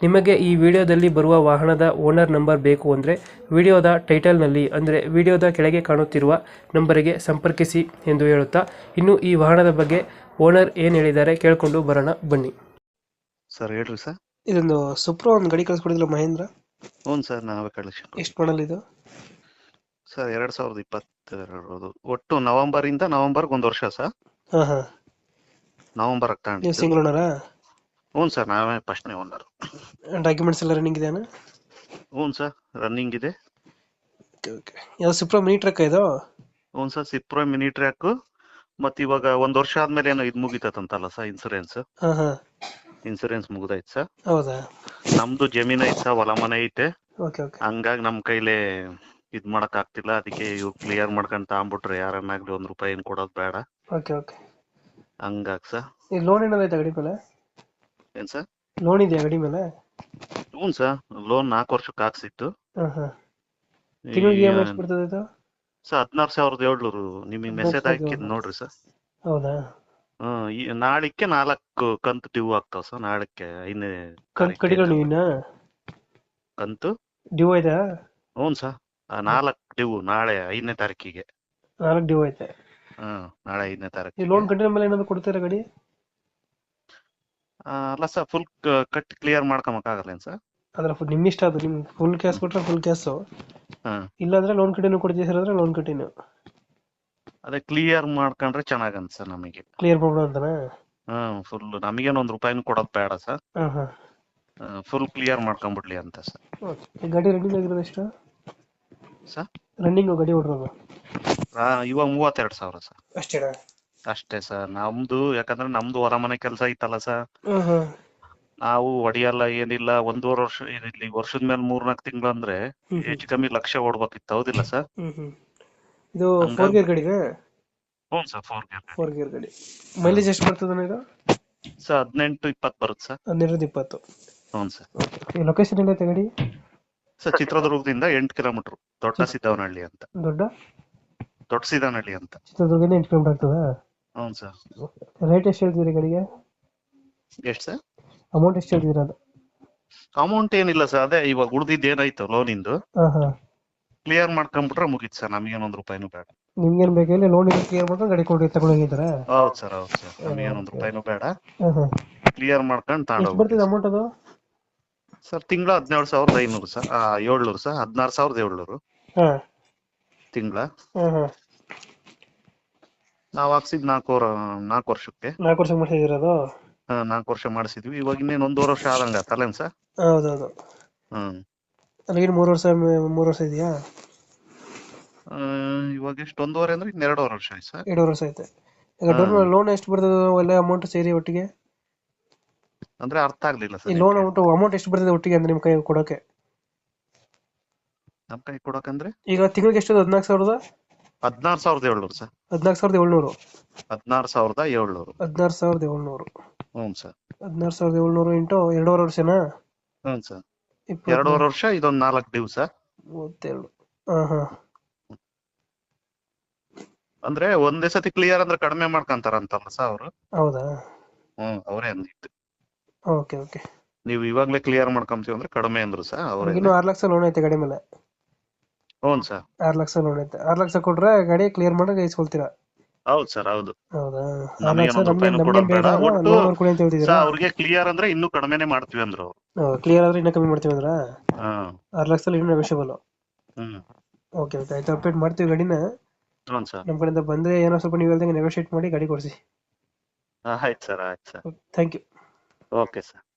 ನಿಮಗೆ ಈ ವಿಡಿಯೋದಲ್ಲಿ ಬರುವ ವಾಹನದ ಓನರ್ ನಂಬರ್ ಬೇಕು ಅಂದರೆ ವಿಡಿಯೋದ ಟೈಟಲ್ನಲ್ಲಿ ಅಂದರೆ ವಿಡಿಯೋದ ಕೆಳಗೆ ಕಾಣುತ್ತಿರುವ ನಂಬರಿಗೆ ಸಂಪರ್ಕಿಸಿ ಎಂದು ಹೇಳುತ್ತಾ ಇನ್ನು ಈ ವಾಹನದ ಬಗ್ಗೆ ಓನರ್ ಏನು ಹೇಳಿದ್ದಾರೆ ಕೇಳಿಕೊಂಡು ಬರೋಣ ಬನ್ನಿ. ಸರ್ ಹೇಳ್ರಿ ಸರ್. ಇದೊಂದು ಸುಪ್ರೋ ಒಂದು ಗಾಡಿ ಕಳಿಸ್ಕೊಡಿದ್ರು ಮಹೇಂದ್ರ? ಹ್ಞೂ ಸರ್ ನಾವೇ ಕಳಿಸಿ ಎಷ್ಟು ಮಾಡಲ್ ಇದು? ಸರ್ ಎರಡು ಸಾವಿರದ ಇಪ್ಪತ್ತೆರಡು ಒಟ್ಟು ನವೆಂಬರ್ ಇಂದ ನವೆಂಬರ್ಗೆ ಒಂದು ವರ್ಷ ಸರ್. ಹಾಂ ಹಾಂ ನವೆಂಬರ್ ನೀವು ಆಗ್ತಾ ಸಿಂಗಲ್ ಓನರಾ ಹ್ಞೂ ಸರ್ ನಾವೇ ಫಸ್ಟ್ನೇ ಓನರ್ ಡಾಕ್ಯುಮೆಂಟ್ಸ್ ಎಲ್ಲ ರನ್ನಿಂಗ್ ಇದೆಯಾ ಹ್ಞೂ ಸರ್ ರನ್ನಿಂಗ್ ಇದೆ. ಓಕೆ ಓಕೆ ಸಿಪ್ರೋ ಮಿನಿ ಟ್ರಕ್ ಇದು? ಹ್ಞೂ ಸರ್ ಸಿಪ್ರೋ ಮಿನಿ ಟ್ರ್ಯಾಕ್ ಮತ್ತೆ ಇವಾಗ ಒಂದು ವರ್ಷ ಆದಮೇಲೆ ಏನೋ ಇದು ಮುಗಿತಂತಲ್ಲ ಸರ್ ಇನ್ಸೂರೆನ್ಸ್ ಹಾಂ ಹಾಂ. ಇನ್ಸೂರೆನ್ಸ್ ಮುಗ್ದೈತೆ ಸರ್. ಹೌದಾ? ನಮ್ದು ಜಮೀನ್ ಐತೆ ಸರ್ ಹೊಲ ಮನೆ ಐತೆ. ಓಕೆ ಓಕೆ ಹಂಗಾಗಿ ನಮ್ಮ ಕೈಲೇ ಇದ್ ಮಾಡಕ್ ಆಗ್ತಿಲ್ಲ ಅದಕ್ಕೆ ಇವ್ರು ಕ್ಲಿಯರ್ ಮಾಡ್ಕೊಂಡ್ ತಗೊಂಬಿಟ್ರೆ ಯಾರನ್ನಾಗ್ಲಿ ಒಂದ್ ರೂಪಾಯಿ ಏನ್ ಕೊಡೋದ್ ಬೇಡ. ಓಕೆ ಓಕೆ ಹಂಗಾಗಿ ಸರ್. ಈಗ ಲೋನ್ ಏನಾದ್ರು ಐತೆ ಗಾಡಿ ಮೇಲೆ? ಏನ್ ಸರ್? ನೋಡಿದ್ಯಾ ಗಡಿ ಮೇಲೆ? ಹ್ಞೂ ಸರ್ ಲೋನ್ ನಾಲ್ಕು ವರ್ಷಕ್ಕೆ ಹಾಕ್ಸಿತ್ತು. ಹಾಂ ಹಾಂ. ತಿಂಗಳಿಗೆ ಇ ಎಂ ಎಷ್ಟು ಬರ್ತದೆ ಇದು? ಸರ್ ಹದಿನಾರು ಸಾವಿರದ ಏಳ್ನೂರು. ನಿಮಗೆ ಮೆಸೇಜ್ ಹಾಕಿದ್ ನೋಡ್ರಿ ಸರ್. ಹೌದಾ? ಹ್ಮ್ ಈ ನಾಳಿಕ್ಕೆ ನಾಲ್ಕು ಕಂತು ಡ್ಯೂ ಆಗ್ತಾವ ಸರ್ ನಾಳಕ್ಕೆ ಐದನೇ ಕಂತು ಇನ್ನ ಕಂತು? ಡ್ಯೂ ಐತಾ ಹ್ಞೂ ಸರ್ ನಾಲ್ಕು ಡ್ಯೂ ನಾಳೆ ಐದನೇ ತಾರೀಕಿಗೆ. ನಾಲ್ಕು ಡ್ಯೂ ಐತೆ ಹ್ಮ್ ನಾಳೆ ಐದನೇ ಈ ತಾರೀಕಿಗೆ. ಲೋನ್ ಕಟ್ಟಿದ ಮೇಲೆ ಏನಾದ್ರು ಕೊಡ್ತೀರಾ ಗಾಡಿ? ಅಲ್ಲ ಸರ್ ಫುಲ್ ಕಟ್ ಕ್ಲಿಯರ್ ಏನು ಸರ್ ಅಂದ್ರೆ ನಿಮ್ಮ ಇಷ್ಟ ಅದು ನಿಮ್ ಫುಲ್ ಕ್ಯಾಶ್ ಕೊಟ್ರೆ ಫುಲ್ ಕ್ಯಾಶು ಹಾಂ. ಇಲ್ಲಾಂದ್ರೆ ಲೋನ್ ಕಂಟಿನ್ಯೂ ಕೊಡ್ತೀವಿ ಸರ್ ಅಂದ್ರೆ ಲೋನ್ ಕಂಟಿನ್ಯೂ ಅದೇ ಕ್ಲಿಯರ್ ಮಾಡ್ಕೊಂಡ್ರೆ ಚೆನ್ನಾಗಂತ ಸರ್ ನಮಗೆ. ಕ್ಲಿಯರ್ ಮಾಡ್ಬಿಡು ಅಂತಾನೆ? ಹ್ಮ್ ಫುಲ್ ನಮಗೇನು ಒಂದು ರೂಪಾಯಿನೂ ಕೊಡೋದು ಬೇಡ ಸರ್ ಹಾಂ ಹಾಂ. ಫುಲ್ ಕ್ಲಿಯರ್ ಮಾಡ್ಕೊಂಬಿಡ್ಲಿ ಅಂತ ಸರ್ ಗಾಡಿ ರನ್ನಿಂಗ್ ಆಗಿರೋದು ಎಷ್ಟು? ಸರ್ ರನ್ನಿಂಗ್ ಗಾಡಿ ಹೊಡ್ರೋದು ಇವಾಗ ಮೂವತ್ತೆರಡು ಸಾವಿರ ಸರ್ ಅಷ್ಟೇನಾ? ಅಷ್ಟೇ ಸರ್. ನಮ್ದು ಯಾಕಂದ್ರೆ ನಮ್ದು ಹೊರ ಮನೆ ಕೆಲಸ ಐತಲ್ಲ ಸರ್. ನಾವು ಹೊಡಿಯಲ್ಲ ಏನಿಲ್ಲ ಒಂದೂವರೆ ವರ್ಷ ಇಲ್ಲಿ ವರ್ಷದ ಮೇಲೆ ಮೂರ್ನಾಲ್ಕು ತಿಂಗಳು ಅಂದ್ರೆ. ಹೆಚ್ಚು ಕಮ್ಮಿ ಲಕ್ಷ ಓಡ್ಬೇಕಿತ್ತು ಹೌದಿಲ್ಲ ಸರ್? ಇದು ಫೋರ್ ಗೇರ್ ಗಾಡಿನಾ? ಹ್ಞೂ sir four gear four gear ಗಾಡಿ. ಮೈಲೇಜ್ ಎಷ್ಟು ಬರ್ತದೆ ಇದು? ಸರ್ ಹದಿನೆಂಟು ಇಪ್ಪತ್ತು ಬರುತ್ತೆ ಸರ್. ಹನ್ನೆರಡು ಇಪ್ಪತ್ತು. ಹ್ಞೂ ಸರ್. ಈ ಲೊಕೇಶನ್ ಎಲ್ಲೈತೆ ಗಾಡಿ? ಸರ್ ಚಿತ್ರದುರ್ಗದಿಂದ ಎಂಟು ಕಿಲೋಮೀಟರ್ ದೊಡ್ಡ ಸಿದ್ದವನಹಳ್ಳಿ ಅಂತ. ದೊಡ್ಡ? ದೊಡ್ಡ ಸಿದ್ದವನಹಳ್ಳಿ ಅಂತ. ಚಿತ್ರದುರ್ಗದಿಂದ ಎಂಟು ಕಿಲೋಮೀಟರ್ ಆಗ್ತದಾ? ಹ್ಞೂ ಸರ್. ರೇಟ್ ಎಷ್ಟು ಹೇಳ್ತಿದ್ರಿ ಗಾಡಿಗೆ? ಎಷ್ಟು ಸರ್? ಅಮೌಂಟ್ ಎಷ್ಟು ಹೇಳ್ತಿದ್ದೀರಾ ಅದು? ಅಮೌಂಟ್ ಏನಿಲ್ಲ ಸರ್ ಅದೇ ಇವಾಗ ಉಳಿದಿದ್ದು ಏನಾಯ್ತು ಲೋನಿಂದು ಹಾಂ ಹಾಂ. ಕ್ಲಿಯರ್ ಮಾಡ್ಕೊಂಡ್ಬಿಟ್ರೆ ಮುಗೀತು ಸರ್ ನಮಗೇನೊಂದು ರೂಪಾಯಿನೂ ಬೇಡ. ನಿಮ್ಗೇನು ಬೇಕು ಇಲ್ಲಿ ಲೋನ್ ಕ್ಲಿಯರ್ ಮಾಡ್ಕೊಂಡು ಗಾಡಿ ಕೊಡಿ ತಗೊಂಡೋಗಿದ್ದಾರಾ ಹೌದು ಸರ್ ಹೌದು ಸರ್ ನಮಗೇನೊಂದು ರೂಪಾಯಿನೂ ಬೇಡ. ಹಾಂ ಹಾಂ. ಕ್ಲಿಯರ್ ಮಾಡ್ಕೊಂಡು ಎಷ್ಟು ತಗೊಂಡೋಗ್ಬಿಡಿ ಬರ್ತಿದೆ ಅಮೌಂಟ್ ಅದು? ಸರ್ ತಿಂಗಳ ಹದಿನೇಳು ಸಾವಿರದ ಐನೂರು ಸರ್ ಏಳ್ನೂರು ಸರ್ ಹದಿನಾರು ಸಾವಿರದ ಏಳ್ನೂರು. ಹಾಂ. ತಿಂಗಳ. ಹಾಂ ಹಾಂ. ನಾವು ಹಾಕ್ಸಿದ್ ನಾಲ್ಕು ವರ ನಾಲ್ಕು ವರ್ಷಕ್ಕೆ. ನಾಲ್ಕು ವರ್ಷ ಮಾಡ್ಸಿದಿರೋದು? ಹಾ, ನಾಲ್ಕು ವರ್ಷ ಮಾಡಿಸಿದ್ವಿ. ಇವಾಗ ಇನ್ನೇನು ಒಂದೂವರೆ ವರ್ಷ ಆದಂಗ ತಲೆನ್ ಸರ್? ಹೌದೌದು. ಹ್ಮ್ ಅಲ್ಲಿಗೆ ಮೂರು ವರ್ಷ ಮೂರು ವರ್ಷ ಇದೆಯಾ? ಆ, ಇವಾಗ ಎಷ್ಟು ಒಂದೂವರೆ ಅಂದ್ರೆ ಇನ್ನು ಎರಡೂವರೆ ವರ್ಷ ಆಯ್ತು ಸರ್. ಎರಡು ವರ್ಷ ಐತೆ ಈಗ ಲೋನ್ ಎಷ್ಟು ಬರ್ತದೆ ಎಲ್ಲ ಅಮೌಂಟ್ ಸೇರಿ ಒಟ್ಟಿಗೆ? ಅಂದ್ರೆ ಅರ್ಥ ಆಗ್ಲಿಲ್ಲ ಈ ಸರ್ ಲೋನ್ ಅಮೌಂಟ್ ಅಮೌಂಟ್ ಎಷ್ಟು ಬರ್ತದೆ ಒಟ್ಟಿಗೆ ಅಂದ್ರೆ ನಿಮ್ಮ ಕೈ ಕೊಡೋಕೆ? ನಮ್ ಕೈ ಕೊಡಕಂದ್ರೆ? ಈಗ ತಿಂಗಳಿಗೆ ಎಷ್ಟು ಹದಿನಾಲ್ಕು ಸಾವಿರದ? ಹದಿನಾರು ಸಾವಿರದ ಏಳ್ನೂರು ಸರ್. ಹದಿನಾಲ್ಕು ಸಾವಿರದ ಏಳ್ನೂರು. ಹದಿನಾರು ಸಾವಿರದ ಏಳ್ನೂರು. ಹದಿನಾರು ಸಾವಿರದ ಏಳ್ನೂರು. ಹ್ಞೂ ಸರ್. ಹದಿನಾರು ಸಾವಿರದ ಏಳ್ನೂರು ಇಂಟು ಎರಡೂವರೆ ವರ್ಷನಾ? ಹ್ಞೂ ಸರ್. ಇಪ್ಪತ್ತು ಎರಡೂವರೆ ವರ್ಷ ಇದೊಂದು ನಾಲ್ಕು ದಿವಸ ಮೂವತ್ತೆರಡು. ಹಾಂ ಹಾಂ. ಅಂದ್ರೆ ಒಂದೇ ಸತಿ ಕ್ಲಿಯರ್ ಅಂದ್ರೆ ಕಡಿಮೆ ಮಾಡ್ಕೊಂತಾರಂತಲ್ಲ ಸರ್ ಅವರು? ಹೌದಾ? ಹ್ಮ್ ಅವರೇ ಅಂದಿತ್ತು ಓಕೆ ಓಕೆ. ನೀವು ಇವಾಗ್ಲೇ ಕ್ಲಿಯರ್ ಮಾಡ್ಕೊಂತೀವಿ ಅಂದ್ರೆ ಕಡಿಮೆ ಅಂದ್ರು ಸರ್ ಅವರೇ ಇನ್ನು ಆರು ಲಕ್ಷ ಲೋನ್ ಐತೆ ಗಾಡಿ ಮೇಲೆ. ಹ್ಞೂ ಸರ್. ಆರು ಲಕ್ಷ ಲೋನ್ ಐತೆ. ಆರು ಲಕ್ಷ ಕೊಟ್ರೆ ಗಾಡಿ ಕ್ಲಿಯರ್ ಮಾಡಿ ಇಸ್ಕೊಳ್ತೀರಾ? ಹೌದು ಸರ್ ಹೌದು. ಹೌದಾ? ಆರು ನಮಗೆ ಲಕ್ಷ ಒಂದು ನಮ್ಗೆ ರೂಪಾಯಿನೂ ನಮ್ಗೆ ಕೊಡೋದು ಬೇಡ. ಬೇಡ. ಒಟ್ಟು ಲೋನ್ ಕೊಡಿ ಅಂತ ಸರ್ ಅವ್ರಿಗೆ ಕ್ಲಿಯರ್ ಅಂದ್ರೆ ಇನ್ನೂ ಕಡಿಮೆನೆ ಮಾಡ್ತೀವಿ ಅಂದ್ರು ಕ್ಲಿಯರ್ ಆದ್ರೆ ಇನ್ನೂ ಕಮ್ಮಿ ಮಾಡ್ತೀವಿ ಅಂದ್ರ? ಹಾ. ಆರು ಲಕ್ಷದಲ್ಲಿ ಇನ್ನೂ ನೆಗೋಷಿಯಬಲ್ ಹ್ಮ್. ಓಕೆ ಓಕೆ ಆಯ್ತು ಅಪ್ಡೇಟ್ ಮಾಡ್ತೀವಿ ಗಾಡಿನ. ಹ್ಞೂ ಸರ್. ನಮ್ಮ ಕಡೆಯಿಂದ ಬಂದ್ರೆ ಏನೋ ಸ್ವಲ್ಪ ನೀವು ಹೇಳ್ದಂಗೆ ನೆಗೋಷಿಯೇಟ್ ಮಾಡಿ ಗಾಡಿ ಕೊಡಿಸಿ. ಆಯ್ತು ಸರ್ ಆಯ್ತು sir. Thank you okay sir